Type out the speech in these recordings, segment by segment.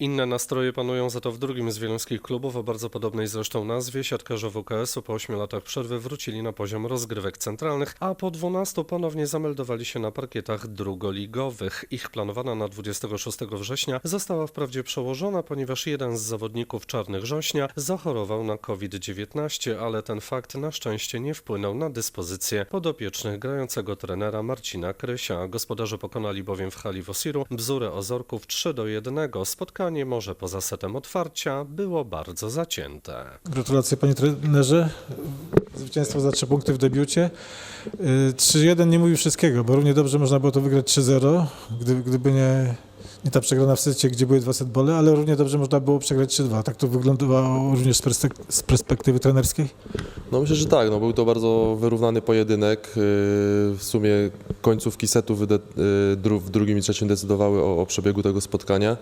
Inne nastroje panują za to w drugim z wieluńskich klubów o bardzo podobnej zresztą nazwie. Siatkarze WKS-u po 8 latach przerwy wrócili na poziom rozgrywek centralnych, a po 12 ponownie zameldowali się na parkietach drugoligowych. Ich planowana na 26 września została wprawdzie przełożona, ponieważ jeden z zawodników Czarnych Żośnia zachorował na COVID-19, ale ten fakt na szczęście nie wpłynął na dyspozycję podopiecznych grającego trenera Marcina Krysia. Gospodarze pokonali bowiem w hali Wosiru Bzurę Ozorków 3 do 1. Spotkanie może poza setem otwarcia było bardzo zacięte. Gratulacje panie trenerze. Zwycięstwo za 3 punkty w debiucie. Y, 3-1 nie mówi wszystkiego, bo równie dobrze można było to wygrać 3-0, gdyby, gdyby nie, nie ta przegrana w secie, gdzie były dwa setbole, ale równie dobrze można było przegrać 3-2. Tak to wyglądało również z, perspek- z perspektywy trenerskiej. No myślę, że tak, no był to bardzo wyrównany pojedynek. Yy, W sumie końcówki setu dru- w drugim i trzecim decydowały o, o przebiegu tego spotkania.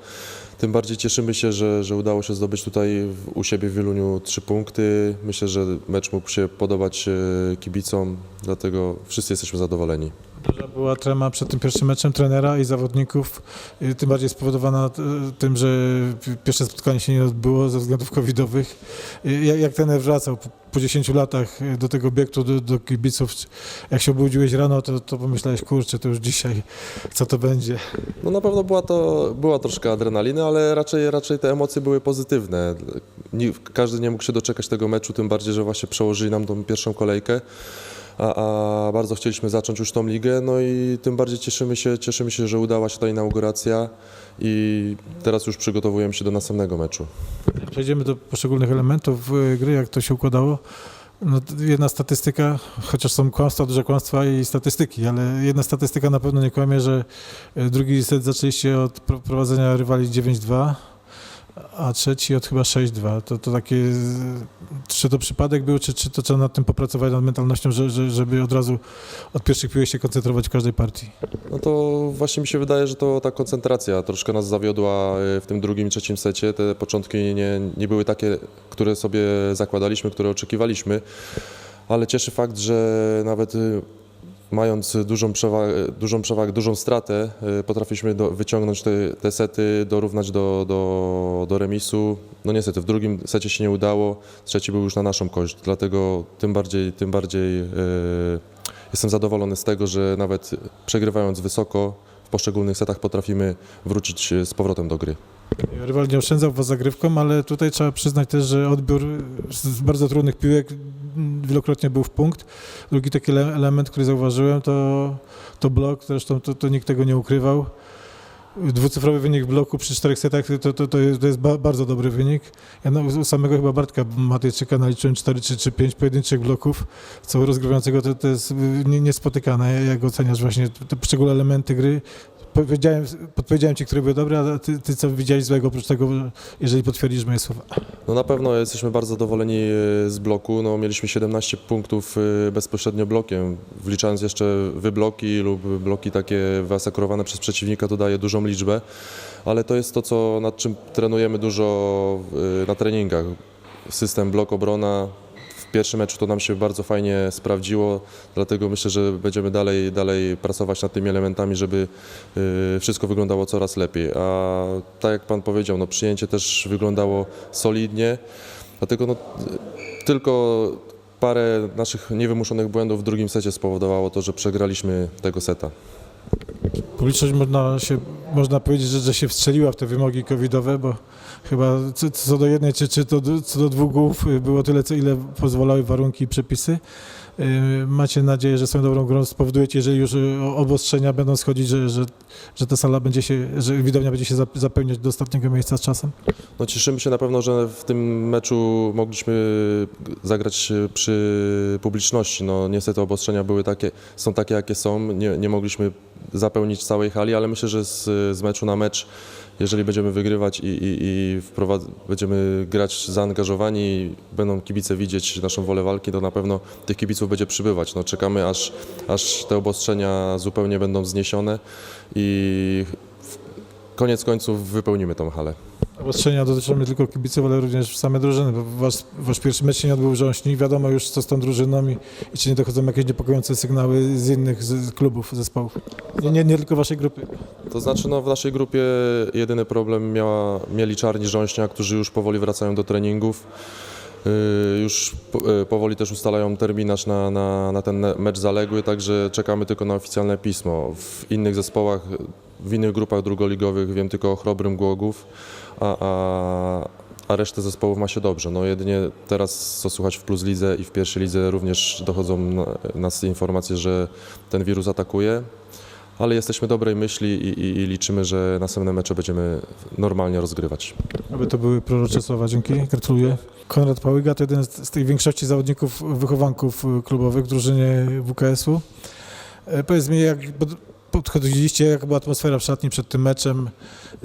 Tym bardziej cieszymy się, że, że udało się zdobyć tutaj u siebie w Wieluniu trzy punkty. Myślę, że mecz mógł się podobać yy, kibicom, dlatego wszyscy jesteśmy zadowoleni. Duża była trema przed tym pierwszym meczem trenera i zawodników, y, tym bardziej spowodowana y, tym, że pi- pierwsze spotkanie się nie odbyło ze względów covidowych. Y, Jak, jak trener wracał po, po 10 latach do tego obiektu, do, do kibiców, jak się obudziłeś rano, to, to pomyślałeś, kurczę, to już dzisiaj, co to będzie. No na pewno była to była troszkę adrenaliny, ale raczej, raczej te emocje były pozytywne. Każdy nie mógł się doczekać tego meczu, tym bardziej, że właśnie przełożyli nam tą pierwszą kolejkę. A, a bardzo chcieliśmy zacząć już tą ligę, no i tym bardziej cieszymy się, cieszymy się, że udała się ta inauguracja i teraz już przygotowujemy się do następnego meczu. Przejdziemy do poszczególnych elementów gry, jak to się układało. No, jedna statystyka, chociaż są kłamstwa, duże kłamstwa i statystyki, ale jedna statystyka na pewno nie kłamie, że drugi set zaczęliście od pro- prowadzenia rywali 9-2, a trzeci od chyba 6-2. To, to takie, czy to przypadek był, czy, czy to trzeba nad tym popracować, nad mentalnością, że, że, żeby od razu od pierwszych piłek się koncentrować w każdej partii? No to właśnie mi się wydaje, że to ta koncentracja troszkę nas zawiodła y, w tym drugim i trzecim secie. Te początki nie, nie były takie, które sobie zakładaliśmy, które oczekiwaliśmy, ale cieszy fakt, że nawet y, mając dużą przewagę, dużą, przewagę, dużą stratę, y, potrafiliśmy do, wyciągnąć te, te sety, dorównać do, do, do remisu. No niestety w drugim secie się nie udało, trzeci był już na naszą kość, dlatego tym bardziej, tym bardziej y, Jestem zadowolony z tego, że nawet przegrywając wysoko w poszczególnych setach potrafimy wrócić e, z powrotem do gry. Rywal nie oszczędzał was zagrywką, ale tutaj trzeba przyznać też, że odbiór z bardzo trudnych piłek wielokrotnie był w punkt. Drugi taki ele- element, który zauważyłem, to, to blok, zresztą to, to nikt tego nie ukrywał. Dwucyfrowy wynik bloku przy czterech setach to, to, to, jest, to jest ba, bardzo dobry wynik. Ja no, samego chyba Bartka Matejczyka naliczyłem 4 czy, czy 5 pojedynczych bloków, co rozgrywającego to, to jest y, nie- niespotykane. Jak oceniasz właśnie te poszczególne elementy gry? Powiedziałem, podpowiedziałem Ci, które były dobre, a ty, ty co widziałeś złego, oprócz tego, jeżeli potwierdzisz moje słowa. No na pewno jesteśmy bardzo zadowoleni e, z bloku. No, mieliśmy 17 punktów e, bezpośrednio blokiem. Wliczając jeszcze wybloki lub bloki takie wyasekurowane przez przeciwnika, to daje dużą liczbę. Ale to jest to, co, nad czym trenujemy dużo e, na treningach. System blok obrona. W pierwszym meczu to nam się bardzo fajnie sprawdziło, dlatego myślę, że będziemy dalej, dalej pracować nad tymi elementami, żeby y, wszystko wyglądało coraz lepiej. A tak jak Pan powiedział, no, przyjęcie też wyglądało solidnie, dlatego no, y, tylko parę naszych niewymuszonych błędów w drugim secie spowodowało to, że przegraliśmy tego seta. Publiczność można, się, można powiedzieć, że, że się wstrzeliła w te wymogi covidowe, bo chyba co, co do jednej czy, czy to, co do dwóch głów y, było tyle, co ile pozwalały warunki i przepisy. Y, Macie nadzieję, że swoją dobrą grą spowodujecie, jeżeli już y, obostrzenia będą schodzić, że, że, że ta sala będzie się, że widownia będzie się zap- zapełniać do ostatniego miejsca z czasem? No, cieszymy się na pewno, że w tym meczu mogliśmy zagrać przy publiczności. No, niestety obostrzenia były takie, są takie, jakie są. Nie, nie mogliśmy zapełnić całej hali, ale myślę, że z, z meczu na mecz, jeżeli będziemy wygrywać i, i, i będziemy grać zaangażowani, będą kibice widzieć naszą wolę walki, to na pewno tych kibiców będzie przybywać. No, czekamy, aż, aż te obostrzenia zupełnie będą zniesione i koniec końców wypełnimy tą halę. Obostrzenia dotyczą nie tylko kibiców, ale również same drużyny, wasz, wasz pierwszy mecz się nie odbył w Rząśni. Wiadomo już, co z tą drużyną i, i czy nie dochodzą jakieś niepokojące sygnały z innych z klubów, zespołów. Nie, nie, nie tylko waszej grupy. To znaczy, no, w naszej grupie jedyny problem miała, mieli Czarni Rząśnia, którzy już powoli wracają do treningów. Yy, Już yy, powoli też ustalają terminarz na, na, na ten mecz zaległy, także czekamy tylko na oficjalne pismo. W innych zespołach, w innych grupach drugoligowych wiem tylko o Chrobrym Głogów, a, a, a resztę zespołów ma się dobrze. No jedynie teraz, co słuchać w Plus Lidze i w pierwszej lidze również dochodzą na, nas informacje, że ten wirus atakuje ale jesteśmy dobrej myśli i, i, i liczymy, że następne mecze będziemy normalnie rozgrywać. Aby to były prorocze słowa. Dzięki, gratuluję. Konrad Pałyga to jeden z, z większości zawodników, wychowanków y, klubowych w drużynie WKS-u. E, Powiedz mi, jak pod- podchodziliście, jaka była atmosfera w szatni przed tym meczem?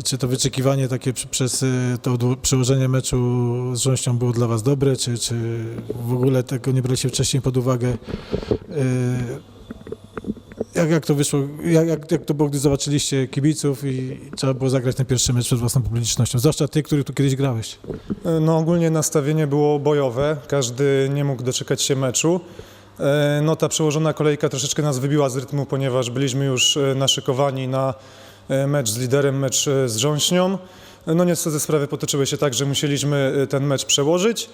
Czy to wyczekiwanie takie przez y, to przełożenie meczu z Rząścią było dla Was dobre, czy, czy w ogóle tego nie braliście wcześniej pod uwagę? Jak, jak to wyszło, jak, jak, jak to było, gdy zobaczyliście kibiców i trzeba było zagrać ten pierwszy mecz przed własną publicznością? Zwłaszcza ty, który tu kiedyś grałeś. No ogólnie nastawienie było bojowe, każdy nie mógł doczekać się meczu. E, No ta przełożona kolejka troszeczkę nas wybiła z rytmu, ponieważ byliśmy już e, naszykowani na e, mecz z liderem, mecz z Rząśnią. No niestety sprawy potoczyły się tak, że musieliśmy ten mecz przełożyć.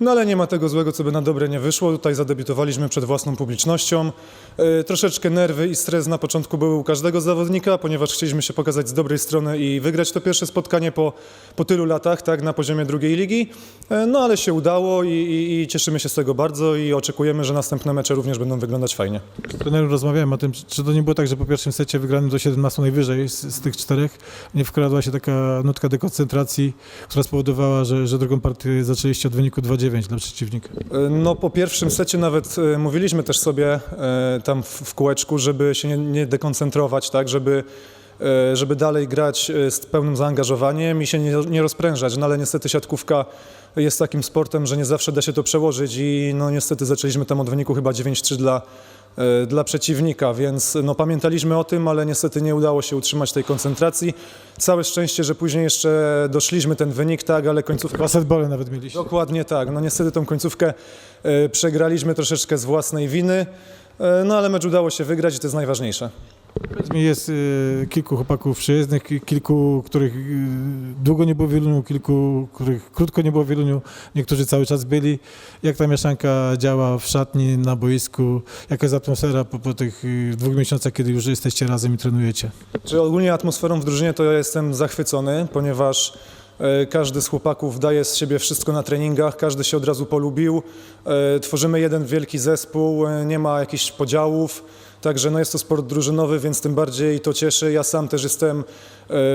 No ale nie ma tego złego, co by na dobre nie wyszło. Tutaj zadebiutowaliśmy przed własną publicznością. E, Troszeczkę nerwy i stres na początku były u każdego zawodnika, ponieważ chcieliśmy się pokazać z dobrej strony i wygrać to pierwsze spotkanie po, po tylu latach, tak, na poziomie drugiej ligi. E, No ale się udało i, i, i cieszymy się z tego bardzo i oczekujemy, że następne mecze również będą wyglądać fajnie. Z trenerem rozmawiałem o tym, czy to nie było tak, że po pierwszym secie wygranym do 17 najwyżej z, z tych czterech nie wkradła się taka nutka dekoncentracji, która spowodowała, że, że drugą partię zaczęliście od wyniku 2-9 dla przeciwnika. E, No po pierwszym secie nawet e, mówiliśmy też sobie e, tam w, kółeczku, żeby się nie, nie dekoncentrować, tak, żeby, żeby dalej grać z pełnym zaangażowaniem i się nie, nie rozprężać, no ale niestety siatkówka jest takim sportem, że nie zawsze da się to przełożyć i no niestety zaczęliśmy tam od wyniku chyba 9-3 dla, dla przeciwnika, więc no pamiętaliśmy o tym, ale niestety nie udało się utrzymać tej koncentracji. Całe szczęście, że później jeszcze doszliśmy ten wynik, tak, ale końcówka Basketbole nawet mieliście. Dokładnie tak. No niestety tą końcówkę e, przegraliśmy troszeczkę z własnej winy, e, no ale mecz udało się wygrać i to jest najważniejsze. Jest y, kilku chłopaków przyjezdnych, ki- kilku, których y, długo nie było w Wieluniu, kilku, których krótko nie było w Wieluniu, niektórzy cały czas byli. Jak ta mieszanka działa w szatni, na boisku? Jaka jest atmosfera po, po tych y, dwóch miesiącach, kiedy już jesteście razem i trenujecie? Czy ogólnie atmosferą w drużynie to ja jestem zachwycony, ponieważ każdy z chłopaków daje z siebie wszystko na treningach, każdy się od razu polubił. E, Tworzymy jeden wielki zespół, e, nie ma jakichś podziałów. Także no jest to sport drużynowy, więc tym bardziej to cieszy. Ja sam też jestem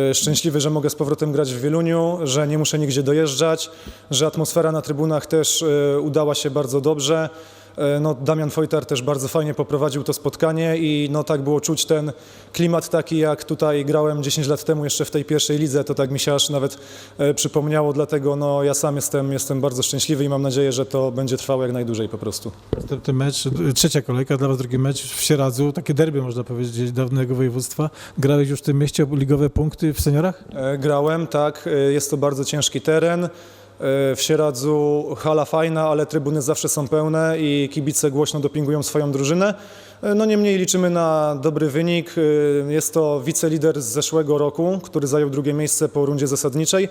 e, szczęśliwy, że mogę z powrotem grać w Wieluniu, że nie muszę nigdzie dojeżdżać, że atmosfera na trybunach też e, udała się bardzo dobrze. E, No, Damian Wojtar też bardzo fajnie poprowadził to spotkanie i no, tak było czuć ten klimat taki, jak tutaj grałem 10 lat temu jeszcze w tej pierwszej lidze, to tak mi się aż nawet e, przypomniało, dlatego no, ja sam jestem, jestem bardzo szczęśliwy i mam nadzieję, że to będzie trwało jak najdłużej po prostu. Następny mecz, trzecia kolejka, dla Was drugi mecz w Sieradzu, takie derby można powiedzieć dawnego województwa. Grałeś już w tym mieście ligowe punkty w seniorach? E, Grałem, tak, jest to bardzo ciężki teren. E, W Sieradzu hala fajna, ale trybuny zawsze są pełne i kibice głośno dopingują swoją drużynę. E, No niemniej liczymy na dobry wynik. E, Jest to wicelider z zeszłego roku, który zajął drugie miejsce po rundzie zasadniczej.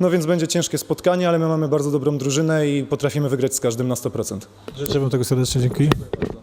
No więc będzie ciężkie spotkanie, ale my mamy bardzo dobrą drużynę i potrafimy wygrać z każdym na 100%. Życzę Wam tego serdecznie, dzięki.